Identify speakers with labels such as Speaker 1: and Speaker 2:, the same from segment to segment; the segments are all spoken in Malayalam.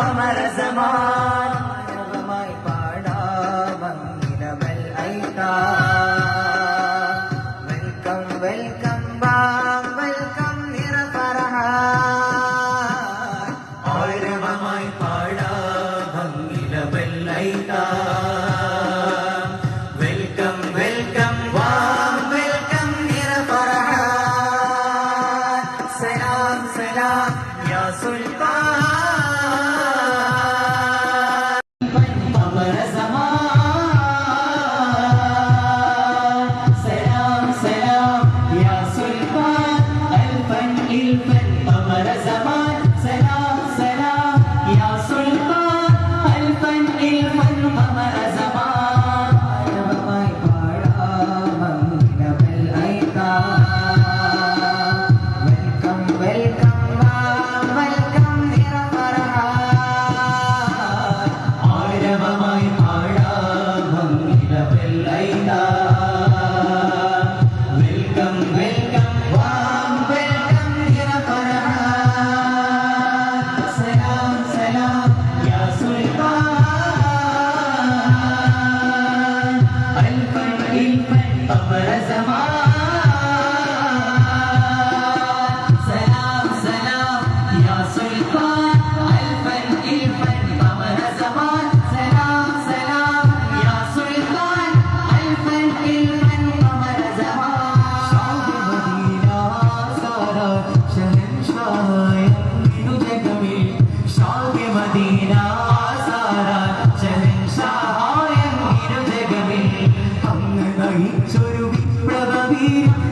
Speaker 1: അമര സമാനമായി
Speaker 2: പാടാ വന്നിനവൽ ഐതാ. വെൽക്കം വെൽക്കം ബാ വെൽക്കം നിറ പറഹ
Speaker 1: ആരവമായി പാടാ വന്നിനവൽ ഐതാ. വെൽക്കം വെൽക്കം വാ വെൽക്കം നിറ പറഹ സലാം സലാം യാ സുൽ سلام سلام يا سلطان الفن الفن قمر زمان you be, brother, be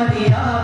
Speaker 1: Maria.